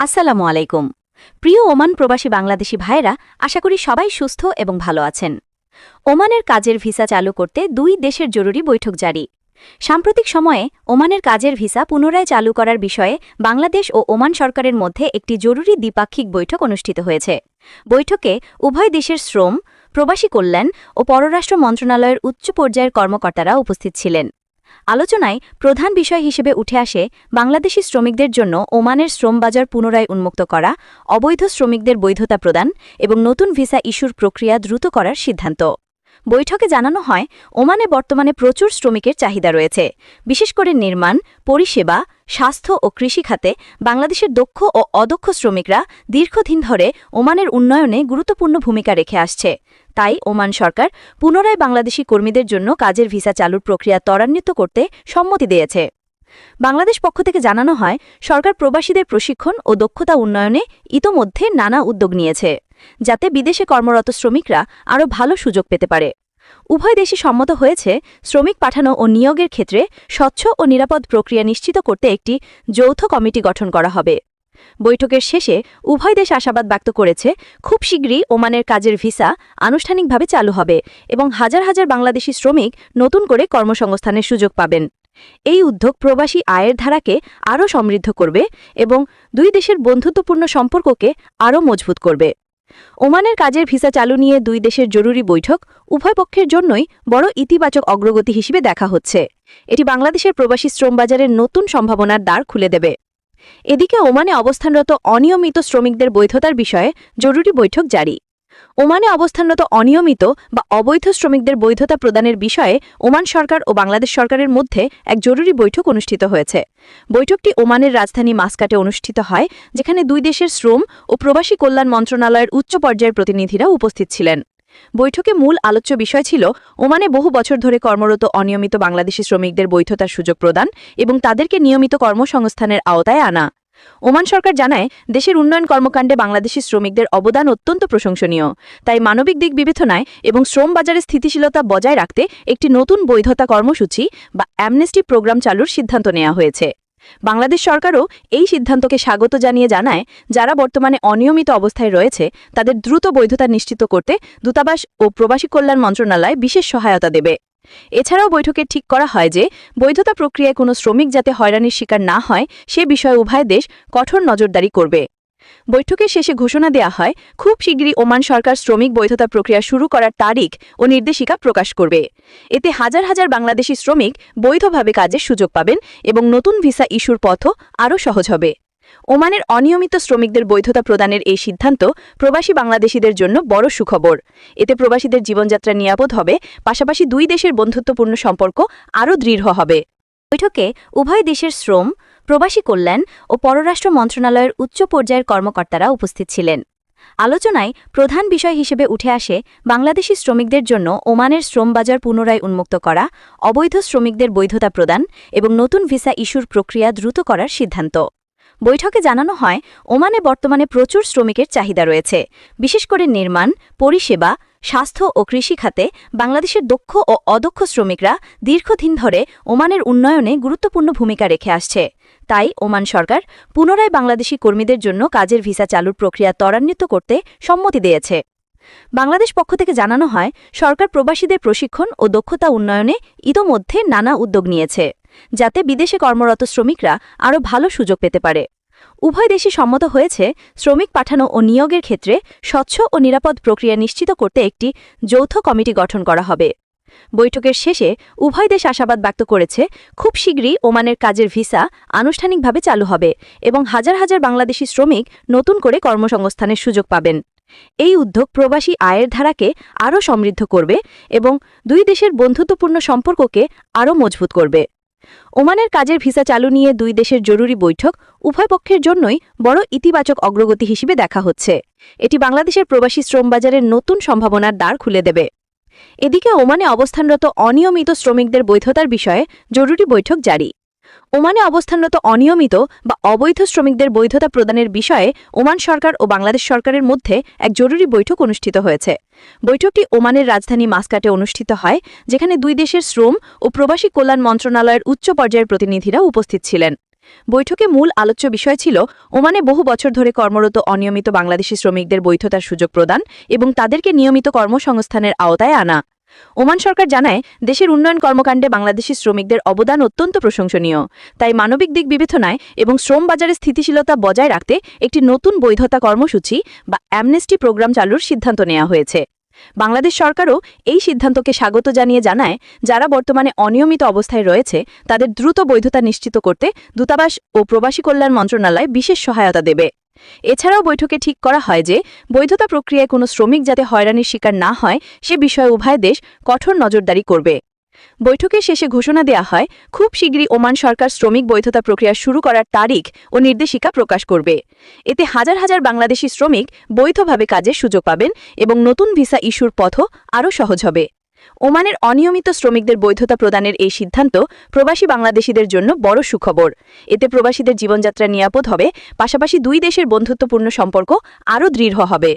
আসসালামু আলাইকুম। প্রিয় ওমান প্রবাসী বাংলাদেশি ভাইয়েরা, আশা করি সবাই সুস্থ এবং ভালো আছেন। ওমানের কাজের ভিসা চালু করতে দুই দেশের জরুরি বৈঠক জারি। সাম্প্রতিক সময়ে ওমানের কাজের ভিসা পুনরায় চালু করার বিষয়ে বাংলাদেশ ও ওমান সরকারের মধ্যে একটি জরুরি দ্বিপাক্ষিক বৈঠক অনুষ্ঠিত হয়েছে। বৈঠকে উভয় দেশের শ্রম, প্রবাসী কল্যাণ ও পররাষ্ট্র মন্ত্রণালয়ের উচ্চ পর্যায়ের কর্মকর্তারা উপস্থিত ছিলেন। আলোচনায় প্রধান বিষয় হিসেবে উঠে আসে বাংলাদেশি শ্রমিকদের জন্য ওমানের শ্রম বাজার পুনরায় উন্মুক্ত করা, অবৈধ শ্রমিকদের বৈধতা প্রদান এবং নতুন ভিসা ইস্যুর প্রক্রিয়া দ্রুত করার সিদ্ধান্ত। বৈঠকে জানানো হয়, ওমানে বর্তমানে প্রচুর শ্রমিকের চাহিদা রয়েছে, বিশেষ করে নির্মাণ, পরিষেবা, স্বাস্থ্য ও কৃষি খাতে বাংলাদেশের দক্ষ ও অদক্ষ শ্রমিকরা দীর্ঘদিন ধরে ওমানের উন্নয়নে গুরুত্বপূর্ণ ভূমিকা রেখে আসছে। তাই ওমান সরকার পুনরায় বাংলাদেশি কর্মীদের জন্য কাজের ভিসা চালুর প্রক্রিয়া ত্বরান্বিত করতে সম্মতি দিয়েছে। বাংলাদেশ পক্ষ থেকে জানানো হয়, সরকার প্রবাসীদের প্রশিক্ষণ ও দক্ষতা উন্নয়নে ইতোমধ্যে নানা উদ্যোগ নিয়েছে, যাতে বিদেশে কর্মরত শ্রমিকরা আরও ভালো সুযোগ পেতে পারে। উভয় দেশই সম্মত হয়েছে, শ্রমিক পাঠানো ও নিয়োগের ক্ষেত্রে স্বচ্ছ ও নিরাপদ প্রক্রিয়া নিশ্চিত করতে একটি যৌথ কমিটি গঠন করা হবে। বৈঠকের শেষে উভয় দেশ আশাবাদ ব্যক্ত করেছে, খুব শীঘ্রই ওমানের কাজের ভিসা আনুষ্ঠানিকভাবে চালু হবে এবং হাজার হাজার বাংলাদেশি শ্রমিক নতুন করে কর্মসংস্থানের সুযোগ পাবেন। এই উদ্যোগ প্রবাসী আয়ের ধারাকে আরও সমৃদ্ধ করবে এবং দুই দেশের বন্ধুত্বপূর্ণ সম্পর্ককে আরও মজবুত করবে। ওমানের কাজের ভিসা চালু নিয়ে দুই দেশের জরুরি বৈঠক উভয় পক্ষের জন্যই বড় ইতিবাচক অগ্রগতি হিসেবে দেখা হচ্ছে। এটি বাংলাদেশের প্রবাসী শ্রম বাজারের নতুন সম্ভাবনার দ্বার খুলে দেবে। এদিকে ওমানে অবস্থানরত অনিয়মিত শ্রমিকদের বৈধতার বিষয়ে জরুরি বৈঠক জারি। ওমানে অবস্থানরত অনিয়মিত বা অবৈধ শ্রমিকদের বৈধতা প্রদানের বিষয়ে ওমান সরকার ও বাংলাদেশ সরকারের মধ্যে এক জরুরি বৈঠক অনুষ্ঠিত হয়েছে। বৈঠকটি ওমানের রাজধানী মাস্কাটে অনুষ্ঠিত হয়, যেখানে দুই দেশের শ্রম ও প্রবাসী কল্যাণ মন্ত্রণালয়ের উচ্চ পর্যায়ের প্রতিনিধিরা উপস্থিত ছিলেন। বৈঠকে মূল আলোচ্য বিষয় ছিল ওমানে বহু বছর ধরে কর্মরত অনিয়মিত বাংলাদেশি শ্রমিকদের বৈধতার সুযোগ প্রদান এবং তাদেরকে নিয়মিত কর্মসংস্থানের আওতায় আনা। ওমান সরকার জানায়, দেশের উন্নয়ন কর্মকাণ্ডে বাংলাদেশি শ্রমিকদের অবদান অত্যন্ত প্রশংসনীয়। তাই মানবিক দিক বিবেচনায় এবং শ্রম বাজারে স্থিতিশীলতা বজায় রাখতে একটি নতুন বৈধতা কর্মসূচি বা অ্যামনেস্টি প্রোগ্রাম চালুর সিদ্ধান্ত নেওয়া হয়েছে। বাংলাদেশ সরকারও এই সিদ্ধান্তকে স্বাগত জানিয়ে জানায়, যারা বর্তমানে অনিয়মিত অবস্থায় রয়েছে, তাদের দ্রুত বৈধতা নিশ্চিত করতে দূতাবাস ও প্রবাসী কল্যাণ মন্ত্রণালয় বিশেষ সহায়তা দেবে। এছাড়াও বৈঠকে ঠিক করা হয় যে, বৈধতা প্রক্রিয়ায় কোনো শ্রমিক যাতে হয়রানির শিকার না হয়, সে বিষয়ে উভয় দেশ কঠোর নজরদারি করবে। বৈঠকের শেষে ঘোষণা দেয়া হয়, খুব শীঘ্রই ওমান সরকার শ্রমিক বৈধতা প্রক্রিয়া শুরু করার তারিখ ও নির্দেশিকা প্রকাশ করবে। এতে হাজার হাজার বাংলাদেশি শ্রমিক বৈধভাবে কাজের সুযোগ পাবেন এবং নতুন ভিসা ইস্যুর পথও আরও সহজ হবে। ওমানের অনিয়মিত শ্রমিকদের বৈধতা প্রদানের এই সিদ্ধান্ত প্রবাসী বাংলাদেশিদের জন্য বড় সুখবর। এতে প্রবাসীদের জীবনযাত্রা নিরাপদ হবে, পাশাপাশি দুই দেশের বন্ধুত্বপূর্ণ সম্পর্ক আরও দৃঢ় হবে। বৈঠকে উভয় দেশের শ্রম প্রবাসী কল্যাণ ও পররাষ্ট্র মন্ত্রণালয়ের উচ্চ পর্যায়ের কর্মকর্তারা উপস্থিত ছিলেন। আলোচনায় প্রধান বিষয় হিসেবে উঠে আসে বাংলাদেশি শ্রমিকদের জন্য ওমানের শ্রম বাজার পুনরায় উন্মুক্ত করা, অবৈধ শ্রমিকদের বৈধতা প্রদান এবং নতুন ভিসা ইস্যুর প্রক্রিয়া দ্রুত করার সিদ্ধান্ত। বৈঠকে জানানো হয়, ওমানে বর্তমানে প্রচুর শ্রমিকের চাহিদা রয়েছে। বিশেষ করে নির্মাণ, পরিষেবা স্বাস্থ্য ও কৃষি খাতে বাংলাদেশের দক্ষ ও অদক্ষ শ্রমিকরা দীর্ঘদিন ধরে ওমানের উন্নয়নে গুরুত্বপূর্ণ ভূমিকা রেখে আসছে। তাই ওমান সরকার পুনরায় বাংলাদেশি কর্মীদের জন্য কাজের ভিসা চালুর প্রক্রিয়া ত্বরান্বিত করতে সম্মতি দিয়েছে। বাংলাদেশ পক্ষ থেকে জানানো হয়, সরকার প্রবাসীদের প্রশিক্ষণ ও দক্ষতা উন্নয়নে ইতোমধ্যে নানা উদ্যোগ নিয়েছে, যাতে বিদেশে কর্মরত শ্রমিকরা আরও ভালো সুযোগ পেতে পারে। উভয় দেশই সম্মত হয়েছে শ্রমিক পাঠানো ও নিয়োগের ক্ষেত্রে স্বচ্ছ ও নিরাপদ প্রক্রিয়া নিশ্চিত করতে একটি যৌথ কমিটি গঠন করা হবে। বৈঠকের শেষে উভয় দেশ আশাবাদ ব্যক্ত করেছে, খুব শীঘ্রই ওমানের কাজের ভিসা আনুষ্ঠানিকভাবে চালু হবে এবং হাজার হাজার বাংলাদেশি শ্রমিক নতুন করে কর্মসংস্থানের সুযোগ পাবেন। এই উদ্যোগ প্রবাসী আয়ের ধারাকে আরও সমৃদ্ধ করবে এবং দুই দেশের বন্ধুত্বপূর্ণ সম্পর্ককে আরও মজবুত করবে। ওমানের কাজের ভিসা চালু নিয়ে দুই দেশের জরুরি বৈঠক উভয় পক্ষের জন্যই বড় ইতিবাচক অগ্রগতি হিসেবে দেখা হচ্ছে। এটি বাংলাদেশের প্রবাসী শ্রমবাজারের নতুন সম্ভাবনার দ্বার খুলে দেবে। এদিকে ওমানে অবস্থানরত অনিয়মিত শ্রমিকদের বৈধতার বিষয়ে জরুরি বৈঠক জারি। ওমানে অবস্থানরত অনিয়মিত বা অবৈধ শ্রমিকদের বৈধতা প্রদানের বিষয়ে ওমান সরকার ও বাংলাদেশ সরকারের মধ্যে এক জরুরি বৈঠক অনুষ্ঠিত হয়েছে। বৈঠকটি ওমানের রাজধানী মাস্কাটে অনুষ্ঠিত হয়, যেখানে দুই দেশের শ্রম ও প্রবাসী কল্যাণ মন্ত্রণালয়ের উচ্চ পর্যায়ের প্রতিনিধিরা উপস্থিত ছিলেন। বৈঠকে মূল আলোচ্য বিষয় ছিল ওমানে বহু বছর ধরে কর্মরত অনিয়মিত বাংলাদেশি শ্রমিকদের বৈধতার সুযোগ প্রদান এবং তাদেরকে নিয়মিত কর্মসংস্থানের আওতায় আনা। ওমান সরকার জানায়, দেশের উন্নয়ন কর্মকাণ্ডে বাংলাদেশি শ্রমিকদের অবদান অত্যন্ত প্রশংসনীয়। তাই মানবিক দিক বিবেচনায় এবং শ্রম বাজারে স্থিতিশীলতা বজায় রাখতে একটি নতুন বৈধতা কর্মসূচি বা অ্যামনেস্টি প্রোগ্রাম চালুর সিদ্ধান্ত নেওয়া হয়েছে। বাংলাদেশ সরকারও এই সিদ্ধান্তকে স্বাগত জানিয়ে জানায়, যারা বর্তমানে অনিয়মিত অবস্থায় রয়েছে, তাদের দ্রুত বৈধতা নিশ্চিত করতে দূতাবাস ও প্রবাসী কল্যাণ মন্ত্রণালয় বিশেষ সহায়তা দেবে। এছাড়াও বৈঠকে ঠিক করা হয় যে, বৈধতা প্রক্রিয়ায় কোনো শ্রমিক যাতে হয়রানির শিকার না হয়, সে বিষয়ে উভয় দেশ কঠোর নজরদারি করবে। বৈঠকের শেষে ঘোষণা দেয়া হয়, খুব শীঘ্রই ওমান সরকার শ্রমিক বৈধতা প্রক্রিয়া শুরু করার তারিখ ও নির্দেশিকা প্রকাশ করবে। এতে হাজার হাজার বাংলাদেশি শ্রমিক বৈধভাবে কাজের সুযোগ পাবেন এবং নতুন ভিসা ইস্যুর পথও আরও সহজ হবে। ওমানের অনিয়মিত শ্রমিকদের বৈধতা প্রদানের এই সিদ্ধান্ত প্রবাসী বাংলাদেশিদের জন্য বড় সুখবর। এতে প্রবাসীদের জীবনযাত্রা নিরাপদ হবে, পাশাপাশি দুই দেশের বন্ধুত্বপূর্ণ সম্পর্ক আরও দৃঢ় হবে।